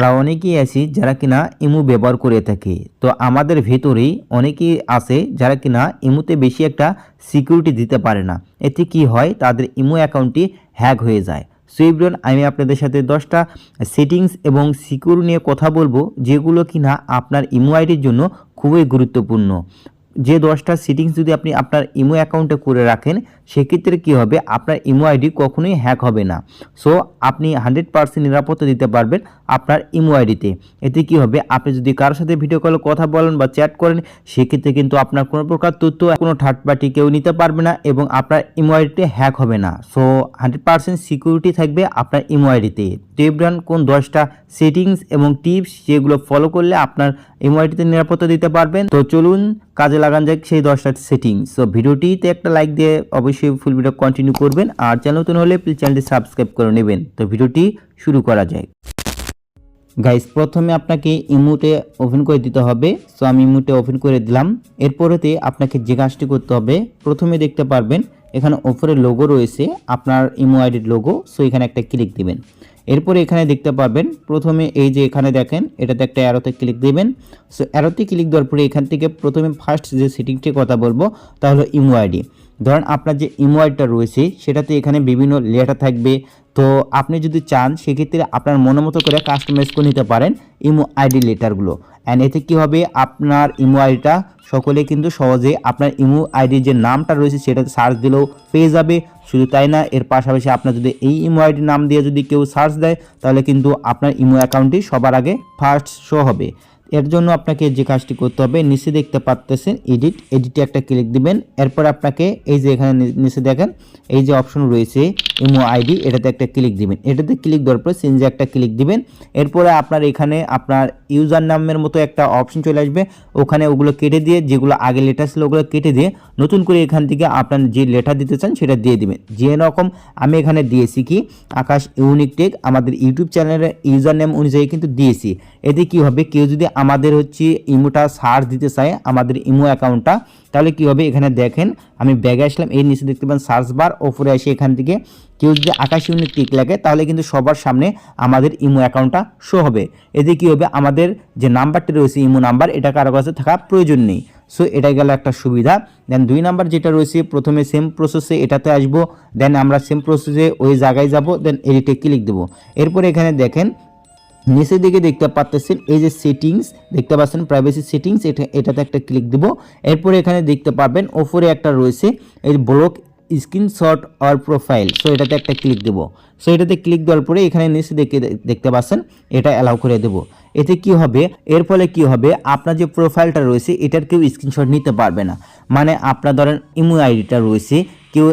আমরা অনেকেই আছি যারা কিনা ইমু ব্যবহার করে থাকি। তো আমাদের ভেতরেই অনেকেই আছে যারা কিনা ইমুতে বেশি একটা সিকিউরিটি দিতে পারে না। এতে কি হয়? তাদের ইমু অ্যাকাউন্টটি হ্যাক হয়ে যায়। সো এভরিওয়ান আমি আপনাদের সাথে দশটা সেটিংস এবং সিকিউর নিয়ে কথা বলব, যেগুলো কিনা আপনার ইমো আইডির জন্য খুবই গুরুত্বপূর্ণ। যে দশটা সেটিংস যদি আপনি আপনার ইমো অ্যাকাউন্টে করে রাখেন, সেক্ষেত্রে কী হবে? আপনার ইমো আইডি কখনোই হ্যাক হবে না। সো আপনি হান্ড্রেড পার্সেন্ট নিরাপত্তা দিতে পারবেন আপনার ইমো আইডিতে এতে কী হবে? আপনি যদি কারোর সাথে ভিডিও কলে কথা বলেন বা চ্যাট করেন, সেক্ষেত্রে কিন্তু আপনার কোনো প্রকার তথ্য, কোনো থার্ড পার্টি কেউ নিতে পারবে না এবং আপনার ইমো আইডিতে হ্যাক হবে না। সো হান্ড্রেড পার্সেন্ট সিকিউরিটি থাকবে আপনার ইমো আইডিতে তো এবার কোন দশটা সেটিংস এবং টিপস যেগুলো ফলো করলে আপনার ইমো আইডিতে নিরাপত্তা দিতে পারবেন? তো চলুন কাজে লাগান যাক সেই দশটা সেটিংস। সো ভিডিওটিতে একটা লাইক দিয়ে অবশ্যই ফুল ভিডিও কন্টিনিউ করবেন আর চ্যানেল নতুন হলে প্লিজ চ্যানেলটি সাবস্ক্রাইব করে নেবেন। তো ভিডিওটি শুরু করা যায় গাইস প্রথমে আপনাকে ইমুটে ওপেন করে দিতে হবে। সো আমি ইমুটে ওপেন করে দিলাম। এরপরেতে আপনাকে যে কাজটি করতে হবে, প্রথমে দেখতে পারবেন এখানে ওপরে লোগো রয়েছে, আপনার ইমো আইডির লোগো সো এখানে একটা ক্লিক দিবেন। এরপরে এখানে দেখতে পাবেন, প্রথমে এই যে এখানে দেখেন, এটাতে একটা অ্যারোতে ক্লিক দিবেন। সো অ্যারোতে ক্লিক দেওয়ার পরে এখান থেকে প্রথমে ফার্স্ট যে সেটিংটির কথা বলব, তা হলো ইমো আইডি ধরেন আপনার যে ইমো আইডিটা রয়েছে, সেটাতে এখানে বিভিন্ন লেটার থাকবে। তো আপনি যদি চান, সেক্ষেত্রে আপনার মনের মতো করে কাস্টমাইজ করে নিতে পারেন ইমো আইডি লেটারগুলো। অ্যান্ড এতে কী হবে? আপনার ইমো আইডিটা সকলে কিন্তু সহজে আপনার ইমো আইডির যে নামটা রয়েছে, সেটাতে সার্চ দিলেও পেয়ে যাবে। শুধু তাই না, এর পাশাপাশি আপনার যদি এই ইমো আইডির নাম দিয়ে যদি কেউ সার্চ দেয়, তাহলে কিন্তু আপনার ইমো অ্যাকাউন্টটি সবার আগে ফার্স্ট শো হবে। এর জন্য আপনাকে যে কাজটি করতে হবে, নিচে দেখতে পাচ্তেছেন এডিট এডিটে একটা ক্লিক দিবেন। এরপর আপনাকে এই যে এখানে নিচে দেখেন, এই যে অপশন রয়েছে ইমো আইডি, এটাতে একটা ক্লিক দিবেন। এটাতে ক্লিক দেওয়ার পর চেঞ্জে একটা ক্লিক দিবেন। এরপরে আপনার এখানে আপনার ইউজার নামের মতো একটা অপশন চলে আসবে। ওখানে ওগুলো কেটে দিয়ে, যেগুলো আগে লেটার ছিল ওগুলো কেটে দিয়ে নতুন করে এখান থেকে আপনার যে লেটার দিতে চান সেটা দিয়ে দিবেন। যে রকম আমি এখানে দিয়েছি কি, আকাশ ইউনিক টেক, আমাদের ইউটিউব চ্যানেলের ইউজার নেম অনুযায়ী কিন্তু দিয়েছি। এতে কি হবে, কেউ যদি আমাদের হচ্ছে ইমোটা সার্চ দিতে চায়, আমাদের ইমো অ্যাকাউন্টটা তাহলে কি হবে, এখানে দেখেন, আমি ব্যাগে আসলাম, এই নিচে দেখতে পাবেন সার্চ বার ওপরে এসে এখান থেকে কেউ যদি আকাশ ইউনিক টিক লাগে, তাহলে কিন্তু সবার সামনে আমাদের ইমো অ্যাকাউন্টটা শো হবে। এতে কি হবে? আমাদের যে নাম্বারটি রয়েছে, ইমো নাম্বার, এটা কারও কাছে থাকা প্রয়োজন নেই। সো এটা গেল একটা সুবিধা। দেন দুই নাম্বার যেটা রয়েছে, প্রথমে সেম প্রসেসে এটাতে আসব। দেন আমরা সেম প্রসেসে ওই জায়গায় যাব। দেন এডিটে ক্লিক দেবো। এরপরে এখানে দেখেন, নিচের দিকে দেখতে পাচ্ছেন, এই যে সেটিংস দেখতে পাচ্ছেন প্রাইভেসি সেটিংস এটা, এটাতে একটা ক্লিক দিব। এরপরে এখানে দেখতে পাবেন, ওপরে একটা রয়েছে, এই block screenshot or profile so এটাতে একটা ক্লিক দেবো। সো এটাতে ক্লিক দেওয়ার পরে এখানে নিচে দেখে দেখতে পাচ্ছেন, এটা অ্যালাউ করে দেব। এতে কি হবে? এর ফলে কি হবে? আপনার যে প্রোফাইলটা রয়েছে, এটার কেউ স্ক্রিনশট নিতে পারবে না। মানে আপনার ধরেন ইমো আইডিটা রয়েছে, কেউ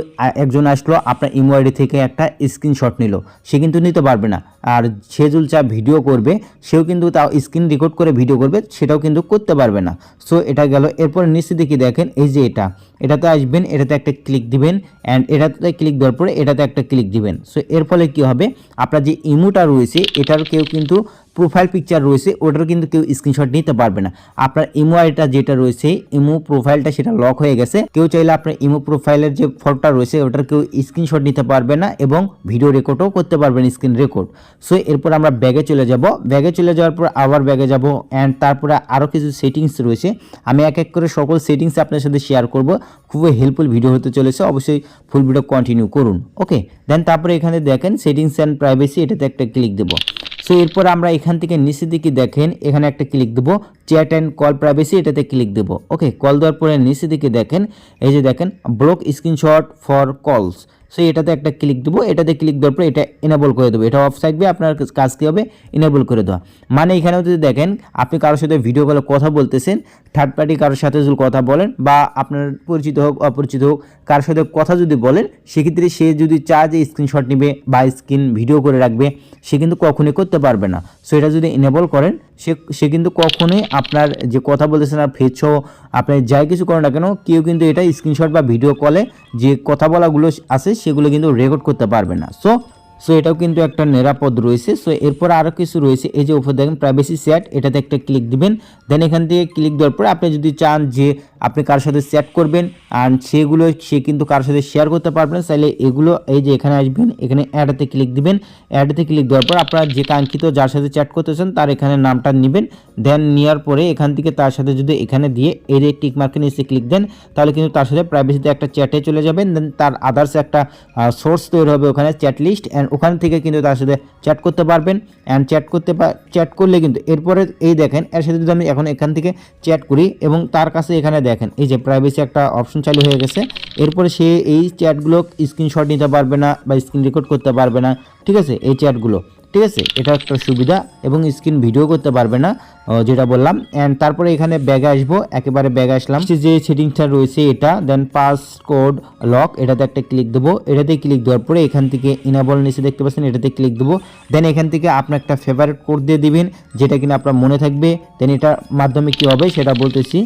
একজন আসলো, আপনার ইমো আইডি থেকে একটা স্ক্রিনশট নিল, সে কিন্তু নিতে পারবে না। আর সে চা ভিডিও করবে, সেও কিন্তু তাও স্ক্রিন রেকর্ড করে ভিডিও করবে, সেটাও কিন্তু করতে পারবে না। সো এটা গেল। এরপর নিচে দিকে দেখেন, এই যে এটা। এটাতে আসবেন, এটাতে একটা ক্লিক দিবেন অ্যান্ড এটাতে ক্লিক দেওয়ার পরে এটাতে একটা ক্লিক দিবেন। সো এর ফলে কি হবে? আপনার যে ইমোটা রয়েছে, এটার কেউ কিন্তু প্রোফাইল পিকচার রয়েছে ওটার কিন্তু কেউ স্ক্রিনশট নিতে পারবে না। আপনার ইমো আইডিটা যেটা রয়েছে ইমো প্রোফাইলটা সেটা লক হয়ে গেছে। কেউ চাইলে আপনার ইমো প্রোফাইলের যে ফটোটা রয়েছে, ওটার কেউ স্ক্রিনশট নিতে পারবে না এবং ভিডিও রেকর্ডও করতে পারবেন স্ক্রিন রেকর্ড সো এরপর আমরা ব্যাগে চলে যাব। ব্যাগে চলে যাওয়ার পর আবার ব্যাগে যাব অ্যান্ড তারপরে আরও কিছু সেটিংস রয়েছে। আমি এক এক করে সকল সেটিংস আপনার সাথে শেয়ার করব। খুবই হেল্পফুল ভিডিও হতে চলেছে। অবশ্যই ফুল ভিডিও কন্টিনিউ করুন। ওকে দেন তারপরে এখানে দেখেন সেটিংস অ্যান্ড প্রাইভেসি এটাতে একটা ক্লিক দেবো। সো এরপর আমরা এখান থেকে নিচের দিকে দেখেন, এখানে একটা ক্লিক দেবো। চ্যাট অ্যান্ড কল প্রাইভেসি এটাতে ক্লিক দেবো। ওকে কল দেওয়ার পরে নিচের দিকে দেখেন, এই যে দেখেন block screenshot for calls so এটাতে একটা ক্লিক দেবো। এটাতে ক্লিক দেওয়ার পরে এটা এনেবল করে দেবো। এটা অফ থাকবে, আপনার কাজ কী হবে? এনেবল করে দেওয়া। মানে এখানেও যদি দেখেন, আপনি কারোর সাথে ভিডিও কলে কথা বলতেছেন থার্ড পার্টি কারোর সাথে যদি কথা বলেন, বা আপনার পরিচিত হোক, অপরিচিত হোক, কারোর সাথে কথা যদি বলেন, সেক্ষেত্রে সে যদি চায় যে স্ক্রিনশট নেবে বা স্ক্রিন ভিডিও করে রাখবে, সে কিন্তু কখনোই করতে পারবে না। সো এটা যদি এনেবল করেন, সে সে কিন্তু কখনোই আপনার যে কথা বলতেছেন আর ফেস আপনি যাই কিছু করেন না কেন, কেউ কিন্তু এটা স্ক্রিনশট বা ভিডিও কলে যে কথা বলাগুলো আছে সেগুলো কিন্তু রেকর্ড করতে পারবে না। সো সো এটাও কিন্তু একটা নিরাপদ রয়েছে। সো এরপর আরও কিছু রয়েছে। এই যে উপর দেখেন প্রাইভেসি সেট এটাতে একটা ক্লিক দিবেন। দেন এখান থেকে ক্লিক দেওয়ার পরে আপনি যদি চান যে আপনি কার সাথে চ্যাট করবেন আর সেগুলো সে কিন্তু কার সাথে শেয়ার করতে পারবেন। তাহলে এগুলো এই যে এখানে আসবেন, এখানে অ্যাডাতে ক্লিক দিবেন। অ্যাডাতে ক্লিক দেওয়ার পর আপনারা যে কাঙ্ক্ষিত যার সাথে চ্যাট করতে চান তার এখানে নামটা নেবেন। দেন নেওয়ার পরে এখান থেকে তার সাথে যদি এখানে দিয়ে এর টিক মার্কে নিচে ক্লিক দেন, তাহলে কিন্তু তার সাথে প্রাইভেসিতে একটা চ্যাটে চলে যাবেন। দেন তার আদার্স একটা সোর্স তৈরি হবে ওখানে চ্যাট লিস্ট অ্যান্ড ওখান থেকে কিন্তু তার সাথে চ্যাট করতে পারবেন। অ্যান্ড চ্যাট করতে চ্যাট করলে কিন্তু, এরপরে এই দেখেন, এর সাথে যদি আমি এখন এখান থেকে চ্যাট করি এবং তার কাছে এখানে দেখেন, এই যে প্রাইভেসি একটা অপশন চালু হয়ে গেছে। এরপরে সে এই চ্যাটগুলো স্ক্রিনশট নিতে পারবে না বা স্ক্রিন রেকর্ড করতে পারবে না, ঠিক আছে? এই চ্যাটগুলো ঠিক আছে? এটা একটা সুবিধা এবং স্ক্রিন ভিডিও করতে পারবে না যেটা বললাম। অ্যান্ড তারপরে এখানে ব্যাগে আসব, একেবারে ব্যাগে আসলাম। যে সেটিংসটা রয়েছে এটা দেন পাস কোড লক এটাতে একটা ক্লিক দেবো। এটাতে ক্লিক দেওয়ার পরে এখান থেকে ইনাবল নিচে দেখতে পাচ্ছেন, এটাতে ক্লিক দেবো। দেন এখান থেকে আপনার একটা ফেভারিট কোড দিয়ে দিবেন, যেটা কিনা আপনার মনে থাকবে। দেন এটার মাধ্যমে কি হবে সেটা বলতেছি।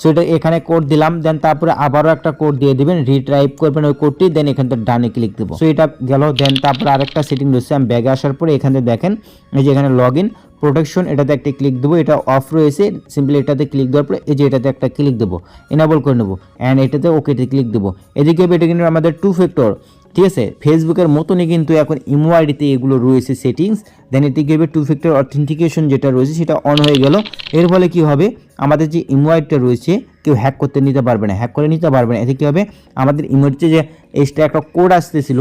সো এটা এখানে কোড দিলাম দেন তারপরে আবারও একটা কোড দিয়ে দিবেন রিট্রাইপ করবেন ওই কোডটি দেন এখান থেকে ডানে ক্লিক দেবো। সো এটা গেল দেন তারপরে আরেকটা সেটিং রয়েছে, আমি ব্যাগে আসার পরে এখানে দেখেন, এই যে এখানে লগ ইন প্রোটেকশন এটাতে একটা ক্লিক দেবো, এটা অফ রয়েছে সিম্পলি এটাতে ক্লিক দেওয়ার পরে এই যে এটাতে একটা ক্লিক দেবো এনাবল করে নেব অ্যান্ড এটাতে ওকেতে ক্লিক দেবো। এদিকে এটা কিন্তু আমাদের টু ফ্যাক্টর ঠিক আছে? ফেসবুকের মতনই কিন্তু এখন ইমো এগুলো রয়েছে সেটিংস দেন কি হবে টু ফ্যাক্টর অথেন্টিকেশন যেটা রয়েছে সেটা অন হয়ে গেল। এর ফলে কি হবে? আমাদের যে ইমো রয়েছে, কেউ হ্যাক করতে নিতে পারবে না হ্যাক করে নিতে পারবে না। এতে কী হবে? আমাদের ইমোতে যে এক্সট্রা একটা কোড আসতেছিল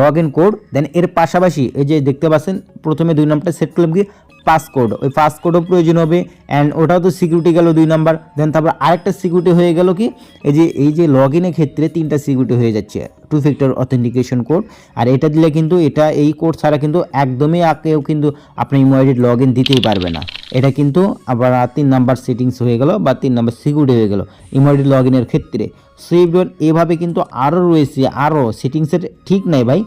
লগ ইন কোড দেন এর পাশাপাশি এই যে দেখতে পাচ্ছেন, প্রথমে দুই নাম্বারটা সেট করলাম কি? পাসকোড ওই পাসকোডও প্রয়োজন হবে অ্যান্ড ওটাও তো সিকিউরিটি গেল দুই নাম্বার। দেন তারপর আরেকটা সিকিউরিটি হয়ে গেল কি? এই যে এই যে লগ ইনের ক্ষেত্রে তিনটা সিকিউরিটি হয়ে যাচ্ছে টু ফ্যাক্টর অথেন্টিকেশন কোড আর এটা দিলে কিন্তু এটা, এই কোড ছাড়া কিন্তু একদমই কেউ কিন্তু আপনার ইমোআইডির লগ ইন দিতেই পারবে না। এটা কিন্তু আবার তিন নাম্বার সেটিংস হয়ে গেল বা তিন নাম্বার সিকিউরিটি হয়ে গেল। ইমোআইডি লগ ইনের ক্ষেত্রে সো এভাবে কিন্তু আরও রয়েছে আরও সেটিংসের ঠিক নাই ভাই।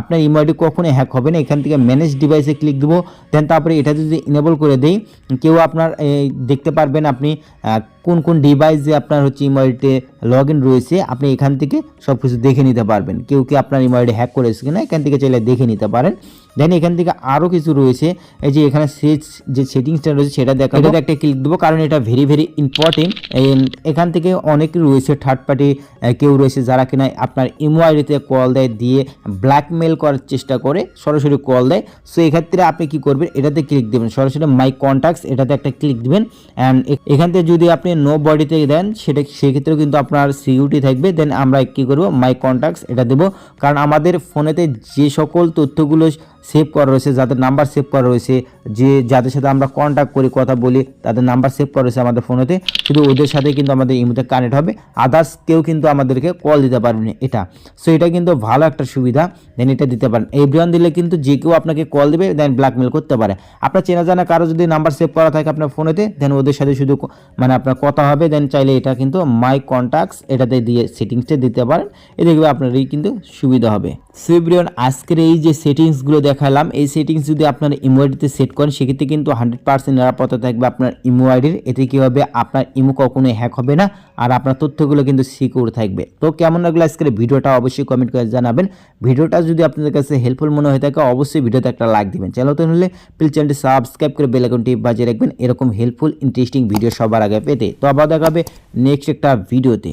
আপনার ইমোআইডি কখনোই হ্যাক হবে না। এখান থেকে ম্যানেজ ডিভাইসে ক্লিক দেবো দেন তারপরে এটা যদি ইনেবল করে দেই, কেউ আপনার দেখতে পারবেন আপনি কোন কোন ডিভাইসে আপনার হচ্ছে ইমোআইডিতে লগ ইন রয়েছে, আপনি এখান থেকে সব কিছু দেখে নিতে পারবেন। কেউ কি আপনার ইমোআইডি হ্যাক করেছে কিনা, এখান থেকে চাইলে দেখে নিতে পারেন। দেন এখান থেকে আরও কিছু রয়েছে। এই যে এখানে সেচ যে সেটিংসটা রয়েছে সেটা দেখা এটাতে একটা ক্লিক দেবো কারণ এটা ভেরি ভেরি ইম্পর্টেন্ট এখান থেকে অনেক রয়েছে থার্ড পার্টি কেউ রয়েছে যারা কিনা আপনার ইমো আইডিতে কল দেয় দিয়ে ব্ল্যাকমেল করার চেষ্টা করে সরাসরি কল দেয়। সো এক্ষেত্রে আপনি কি করবেন এটাতে ক্লিক দেবেন। সরাসরি মাই কন্ট্যাক্টস এটাতে একটা ক্লিক দেবেন। অ্যান্ড এখান থেকে যদি আপনি নো বডিতে দেন সেটা সেক্ষেত্রেও কিন্তু আপনার সিকিউরিটি থাকবে। দেন আমরা কি করব মাই কন্ট্যাক্টস এটা দেবো। কারণ আমাদের ফোনেতে যে সকল তথ্যগুলো সেভ করা রয়েছে, যাদের নাম্বার সেভ করা রয়েছে, যে যাদের সাথে আমরা কন্ট্যাক্ট করি, কথা বলি, তাদের নাম্বার সেভ করা রয়েছে আমাদের ফোনেতে শুধু ওদের সাথে কিন্তু আমাদের ইমোতে কানেক্ট হবে আদার্স কেউ কিন্তু আমাদেরকে কল দিতে পারবে না এটা। সো এটা কিন্তু ভালো একটা সুবিধা দেন এটা দিতে পারেন। এভরিওয়ান দিলে কিন্তু যে কেউ আপনাকে কল দেবে দেন ব্ল্যাকমেল করতে পারে। আপনার চেনা জানা কারও যদি নাম্বার সেভ করা থাকে আপনার ফোনেতে দেন ওদের সাথে শুধু মানে আপনার কথা হবে দেন চাইলে এটা কিন্তু মাই কন্ট্যাক্টস এটাতে দিয়ে সেটিংসটা দিতে পারেন। এ দেখবে আপনার এই কিন্তু সুবিধা হবে। সেভরিয়ন আজকের এই যে সেটিংসগুলো দেখালাম, এই সেটিংস যদি আপনার ইমো আইডিতে সেট করেন, সেক্ষেত্রে কিন্তু হান্ড্রেড পার্সেন্ট নিরাপত্তা থাকবে আপনার ইমো আইডির এতে কী হবে? আপনার ইমো কখনোই হ্যাক হবে না, আর আপনার তথ্যগুলো কিন্তু সিকিউর থাকবে। তো কেমন লাগল আজকের ভিডিওটা? অবশ্যই কমেন্ট করে জানাবেন। ভিডিওটা যদি আপনাদের কাছে হেল্পফুল মনে হয়ে থাকে, অবশ্যই ভিডিওতে একটা লাইক দিবেন। চ্যানেল তো হলে প্লিজ চ্যানেলটি সাবস্ক্রাইব করে বেল আইকনটি বাজিয়ে রাখবেন। এরকম হেল্পফুল ইন্টারেস্টিং ভিডিও সবার আগে পেতে। তো আবার দেখাবে নেক্সট একটা ভিডিওতে